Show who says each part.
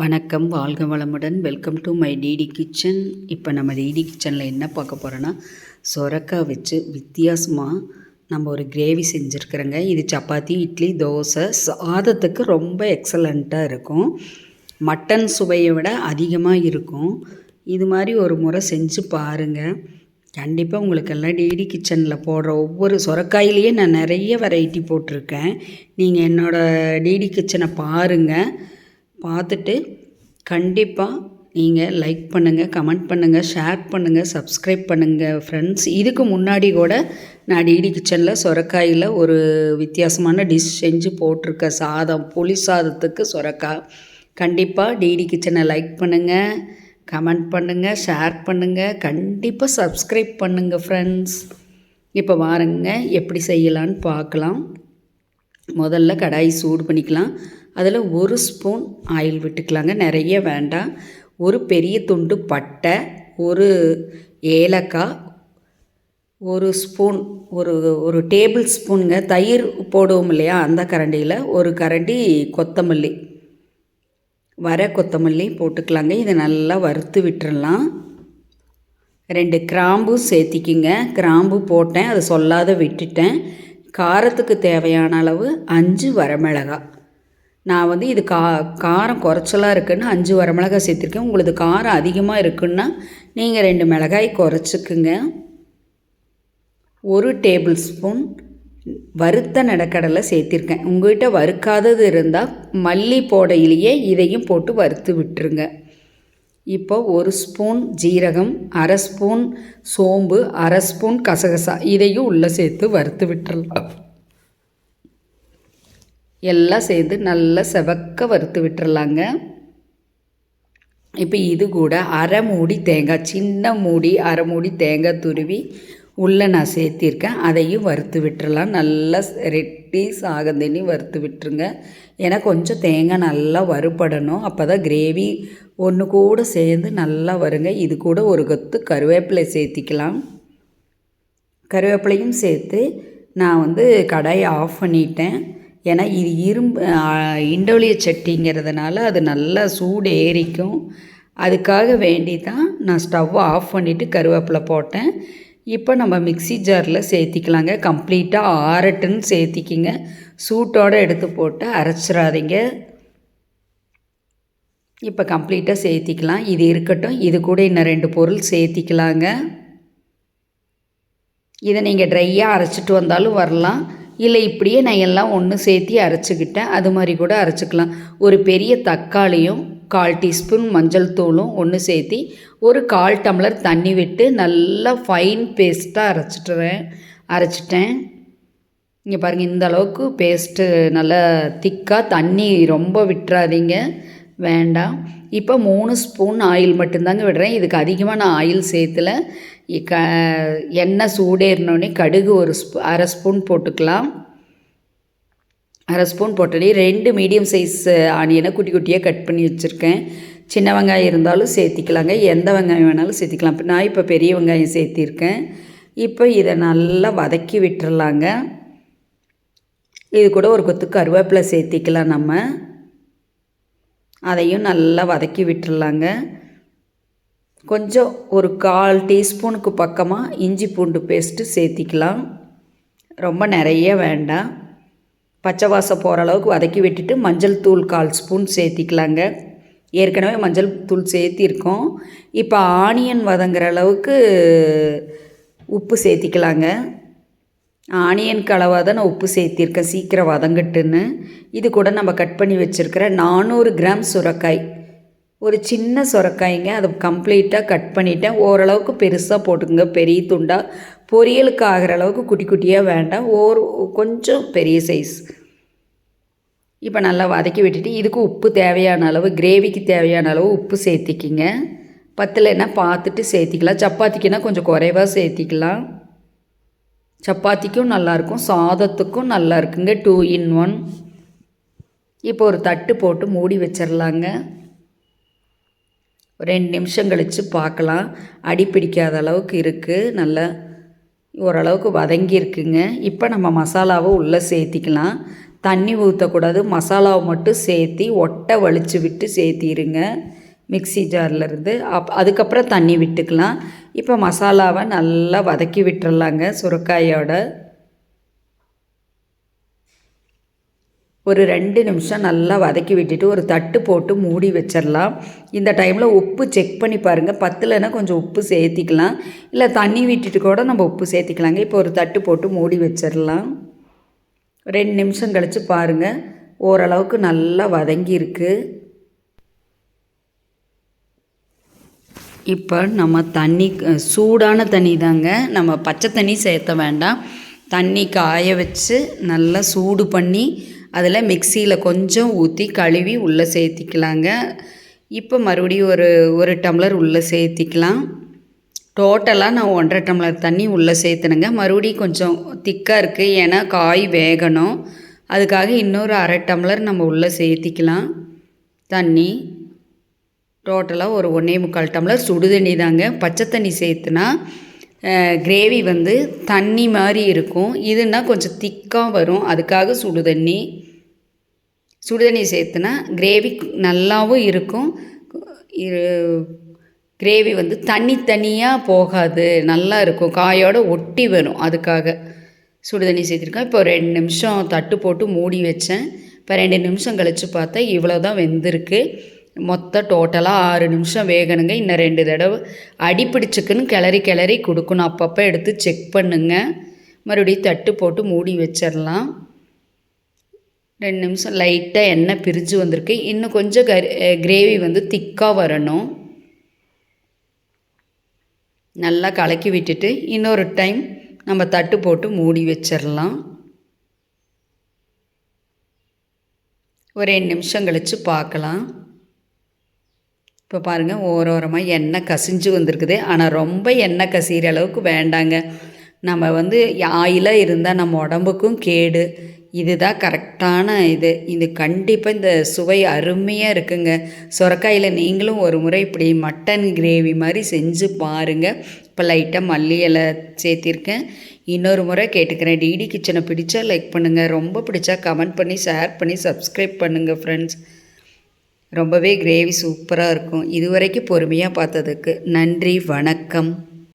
Speaker 1: வணக்கம் வாழ்க வளமுடன். Welcome to my DD kitchen இப்போ நம்ம டிடி கிச்சனில் என்ன பார்க்க போகிறோன்னா சொரக்காய் வச்சு வித்தியாசமாக நம்ம ஒரு கிரேவி செஞ்சுருக்குறோங்க. இது சப்பாத்தி இட்லி தோசை சாதத்துக்கு ரொம்ப எக்ஸலண்ட்டாக இருக்கும். மட்டன் சுவையை விட அதிகமாக இருக்கும். இது மாதிரி ஒரு முறை செஞ்சு பாருங்கள் கண்டிப்பாக உங்களுக்கெல்லாம் டிடி கிச்சனில் போடுற ஒவ்வொரு சொரக்காயிலேயே நான் நிறைய வெரைட்டி போட்டிருக்கேன். நீங்கள் என்னோடய டிடி கிச்சனை பாருங்கள் பார்த்துட்டு கண்டிப்பாக நீங்கள் லைக் பண்ணுங்கள் கமெண்ட் பண்ணுங்கள் ஷேர் பண்ணுங்கள் சப்ஸ்கிரைப் பண்ணுங்கள் ஃப்ரெண்ட்ஸ் இதுக்கு முன்னாடி கூட நான் டிடி கிச்சனில் சொரக்காயில் ஒரு வித்தியாசமான டிஷ் செஞ்சு போட்டிருக்கேன் சாதம் புளி சாதத்துக்கு சொரக்காய். கண்டிப்பாக டிடி கிச்சனை லைக் பண்ணுங்கள் கமெண்ட் பண்ணுங்கள் ஷேர் பண்ணுங்கள் கண்டிப்பாக சப்ஸ்கிரைப் பண்ணுங்கள் ஃப்ரெண்ட்ஸ் இப்போ வாருங்க எப்படி செய்யலான்னு பார்க்கலாம். முதல்ல கடாய் சூடு பண்ணிக்கலாம். அதில் ஒரு ஸ்பூன் ஆயில் விட்டுக்கலாங்க. நிறைய வேண்டாம். ஒரு பெரிய துண்டு பட்டை ஒரு ஏலக்காய் ஒரு ஸ்பூன் ஒரு ஒரு டேபிள் ஸ்பூனுங்க. தயிர் போடுவோம் இல்லையா அந்த கரண்டியில். ஒரு கரண்டி கொத்தமல்லி. வர கொத்தமல்லி போட்டுக்கலாங்க. இதை நல்லா வறுத்து விட்டுறலாம். ரெண்டு கிராம்பு சேர்த்திக்கிங்க. கிராம்பு போட்டேன். அதை சொல்லாத விட்டுட்டேன். காரத்துக்கு தேவையான அளவு அஞ்சு வரமிளகாய். நான் வந்து இது கா காரம் குறைச்சலாக இருக்குன்னு அஞ்சு வரமிளகாய் சேர்த்துருக்கேன். உங்களுக்கு காரம் அதிகமாக இருக்குன்னா நீங்கள் ரெண்டு மிளகாய் குறைச்சிக்குங்க. ஒரு டேபிள் ஸ்பூன் வறுத்த நடக்கடலை சேர்த்திருக்கேன். உங்கள்கிட்ட வறுக்காதது இருந்தால் மல்லி போடையிலேயே இதையும் போட்டு வறுத்து விட்டுருங்க. இப்போ ஒரு ஸ்பூன் ஜீரகம் அரை ஸ்பூன் சோம்பு அரை ஸ்பூன் கசகசா இதையும் உள்ளே சேர்த்து வறுத்து விட்டுறலாம். எல்லாம் சேர்த்து நல்லா செவக்க வறுத்து விட்டுறலாங்க. இப்போ இது கூட அரை மூடி தேங்காய் சின்ன மூடி அரை மூடி தேங்காய் துருவி உள்ளே நான் சேர்த்திருக்கேன். அதையும் வறுத்து விட்டுறலாம். நல்லா ரெட்டி சாகந்தண்ணி வறுத்து விட்டுருங்க. ஏன்னா கொஞ்சம் தேங்காய் நல்லா வறுபடணும். அப்போ தான் கிரேவி ஒன்று கூட சேர்ந்து நல்லா வருங்க. இது கூட ஒரு கொத்து கருவேப்பிலை சேர்த்திக்கலாம். கருவேப்பிலையும் சேர்த்து நான் வந்து கடாயை ஆஃப் பண்ணிட்டேன். ஏன்னா இது இரும்பு இண்டோலிய சட்டிங்கிறதுனால அது நல்லா சூடு ஏறிக்கும். அதுக்காக வேண்டி தான் நான் ஸ்டவ்வை ஆஃப் பண்ணிவிட்டு கருவேப்பிலை போட்டேன். இப்போ நம்ம மிக்சி ஜாரில் சேர்த்திக்கலாங்க. கம்ப்ளீட்டாக ஆரட்டுன்னு சேர்த்திக்கிங்க. சூட்டோடு எடுத்து போட்டு அரைச்சிடாதீங்க. இப்போ கம்ப்ளீட்டாக சேர்த்திக்கலாம். இது இருக்கட்டும். இது கூட இன்னும் ரெண்டு பொருள் சேர்த்திக்கலாங்க. இதை நீங்கள் ட்ரையாக அரைச்சிட்டு வந்தாலும் வரலாம். இல்லை இப்படியே நான் எல்லாம் ஒன்று சேர்த்தி அரைச்சிக்கிட்டேன். அது மாதிரி கூட அரைச்சிக்கலாம். ஒரு பெரிய தக்காளியும் கால் டீஸ்பூன் மஞ்சள் தூளும் ஒன்று சேர்த்தி ஒரு கால் டம்ளர் தண்ணி விட்டு நல்லா ஃபைன் பேஸ்ட்டாக அரைச்சிட்டுறேன். அரைச்சிட்டேன். இங்கே பாருங்கள் இந்த அளவுக்கு பேஸ்ட்டு நல்லா திக்காக தண்ணி ரொம்ப விட்டுறாதீங்க. வேண்டாம். இப்போ மூணு ஸ்பூன் ஆயில் மட்டும்தாங்க விடுறேன். இதுக்கு அதிகமாக நான் ஆயில் சேர்த்துல க எண்ணெய் சூடேறினோடனே கடுகு ஒரு ஸ்பூ அரை ஸ்பூன் போட்டுக்கலாம். அரை ஸ்பூன் போட்டோடனே ரெண்டு மீடியம் சைஸ் ஆனியனை குட்டி குட்டியாக கட் பண்ணி வச்சுருக்கேன். சின்ன வெங்காயம் இருந்தாலும் சேர்த்திக்கலாங்க. எந்த வெங்காயம் வேணாலும் சேர்த்திக்கலாம். நான் இப்போ பெரிய வெங்காயம் சேர்த்திருக்கேன். இப்போ இதை நல்லா வதக்கி விட்டுறலாங்க. இது கூட ஒரு கொத்து கருவேப்பிலை சேர்த்திக்கலாம் நம்ம. அதையும் நல்லா வதக்கி விட்டுடலாங்க கொஞ்சம் ஒரு கால் டீஸ்பூனுக்கு பக்கமாக இஞ்சி பூண்டு பேஸ்ட்டு சேர்த்திக்கலாம். ரொம்ப நிறைய வேண்டாம். பச்சை வாசம் போகிற அளவுக்கு வதக்கி விட்டுட்டு மஞ்சள் தூள் கால் ஸ்பூன் சேர்த்திக்கலாங்க. ஏற்கனவே மஞ்சள் தூள் சேர்த்திருக்கோம். இப்போ ஆனியன் வதங்குற அளவுக்கு உப்பு சேர்த்திக்கலாங்க. ஆனியன் கலவாக தான் நான் உப்பு சேர்த்திருக்கேன் சீக்கிரம் வதங்கட்டுன்னு. இது கூட நம்ம கட் பண்ணி வச்சுருக்கிற நானூறு கிராம் சுரக்காய். ஒரு சின்ன சுரக்காய்ங்க அதை கம்ப்ளீட்டாக கட் பண்ணிட்டேன். ஓரளவுக்கு பெருசாக போட்டுக்கோங்க பெரிய துண்டாக பொரியலுக்கு ஆகிற அளவுக்கு குட்டி குட்டியாக வேண்டாம். ஒரு கொஞ்சம் பெரிய சைஸ் இப்போ நல்லா வதக்கி விட்டுட்டு இதுக்கு உப்பு தேவையான அளவு கிரேவிக்கு தேவையான அளவு உப்பு சேர்த்திக்கிங்க. பத்தலைன்னா பார்த்துட்டு சேர்த்திக்கலாம். சப்பாத்திக்குன்னா கொஞ்சம் குறைவாக சேர்த்திக்கலாம். சப்பாத்திக்கும் நல்லாயிருக்கும் சாதத்துக்கும் நல்லா இருக்குங்க டூ இன் ஒன் இப்போ ஒரு தட்டு போட்டு மூடி வச்சிடலாங்க ரெண்டு நிமிஷம் கழித்து பார்க்கலாம் அடி பிடிக்காத அளவுக்கு இருக்குது நல்லா ஓரளவுக்கு வதங்கியிருக்குங்க. இப்போ நம்ம மசாலாவை உள்ளே சேர்த்திக்கலாம். தண்ணி ஊற்றக்கூடாது மசாலாவை மட்டும் சேர்த்தி ஒட்டை வலிச்சு விட்டு சேர்த்திருங்க. மிக்ஸி ஜார்லேருந்து. அப் அதுக்கப்புறம் தண்ணி விட்டுக்கலாம். இப்போ மசாலாவை நல்லா வதக்கி விட்டுறலாங்க சுரக்காயோட. ஒரு ரெண்டு நிமிஷம் நல்லா வதக்கி விட்டுட்டு ஒரு தட்டு போட்டு மூடி வச்சிடலாம் இந்த டைமில் உப்பு செக் பண்ணி பாருங்கள் பத்துலன்னா கொஞ்சம் உப்பு சேர்த்திக்கலாம். இல்லை தண்ணி விட்டுட்டு கூட நம்ம உப்பு சேர்த்திக்கலாங்க. இப்போ ஒரு தட்டு போட்டு மூடி வச்சிடலாம் ரெண்டு நிமிஷம் கழித்து பாருங்கள் ஓரளவுக்கு நல்லா வதங்கியிருக்கு. இப்போ நம்ம தண்ணி சூடான தண்ணி தாங்க. நம்ம பச்சை தண்ணி சேர்த்த வேண்டாம். தண்ணி காய வச்சு நல்லா சூடு பண்ணி அதில் மிக்சியில் கொஞ்சம் ஊற்றி கழுவி உள்ளே சேர்த்திக்கலாங்க. இப்போ மறுபடியும் ஒரு ஒரு டம்ளர் உள்ளே சேர்த்திக்கலாம். டோட்டலாக நான் ஒன்றரை டம்ளர் தண்ணி உள்ளே சேர்த்துனுங்க. மறுபடியும் கொஞ்சம் திக்காக இருக்குது ஏன்னா காய் வேகணும். அதுக்காக இன்னொரு அரை டம்ளர் நம்ம உள்ளே சேர்த்திக்கலாம். தண்ணி. டோட்டலாக ஒரு ஒன்றே முக்கால் டம்ளர் சுடு தண்ணி தாங்க. பச்சை தண்ணி சேர்த்துனா கிரேவி வந்து தண்ணி மாதிரி இருக்கும். இதுனா கொஞ்சம் திக்காக வரும். அதுக்காக சுடு தண்ணி. சுடு தண்ணி சேர்த்துனா கிரேவி நல்லாவும் இருக்கும். கிரேவி வந்து தண்ணி தனியாக போகாது. நல்லா இருக்கும். காயோடு ஒட்டி வரும். அதுக்காக சுடு தண்ணி சேர்த்துருக்கேன் இப்போ ரெண்டு நிமிஷம் தட்டு போட்டு மூடி வச்சேன். இப்போ ரெண்டு நிமிஷம் கழித்து பார்த்தா இவ்வளோ தான் வெந்திருக்கு. மொத்தம் டோட்டலாக ஆறு நிமிஷம் வேகணுங்க. இன்னும் ரெண்டு தடவை. அடிப்பிடிச்சுக்குன்னு கிளறி கிளறி கொடுக்கணும். அப்பப்போ எடுத்து செக் பண்ணுங்க. மறுபடியும் தட்டு போட்டு மூடி வச்சிடலாம். ரெண்டு நிமிஷம். லைட்டாக எண்ணெய் பிரிஞ்சு வந்திருக்கு. இன்னும் கொஞ்சம் கிரேவி வந்து திக்காக வரணும். நல்லா கலக்கி விட்டுட்டு இன்னொரு டைம் நம்ம தட்டு போட்டு மூடி வச்சிடலாம். ஒரு ரெண்டு நிமிஷம் கழித்து பார்க்கலாம். இப்போ பாருங்கள் ஓரோரமாக எண்ணெய் கசிஞ்சு வந்திருக்குது. ஆனால் ரொம்ப எண்ணெய் கசிகிற அளவுக்கு வேண்டாங்க. நம்ம வந்து ஆயிலாக இருந்தால் நம்ம உடம்புக்கும் கேடு. இதுதான் கரெக்டான இது. இது கண்டிப்பாக இந்த சுவை அருமையாக இருக்குங்க. சுரக்காயில் நீங்களும் ஒரு முறை இப்படி மட்டன் கிரேவி மாதிரி செஞ்சு பாருங்கள் இப்போ லைட்டாக மல்லி இலை சேர்த்திருக்கேன். இன்னொரு முறை கேட்டுக்கிறேன். டிடி கிச்சனை பிடிச்சா லைக் பண்ணுங்கள் ரொம்ப பிடிச்சா கமெண்ட் பண்ணி ஷேர் பண்ணி சப்ஸ்கிரைப் பண்ணுங்கள் ஃப்ரெண்ட்ஸ் ரொம்பவே கிரேவி சூப்பராக இருக்கும். இதுவரைக்கும் பொறுமையாக பார்த்ததுக்கு நன்றி வணக்கம்.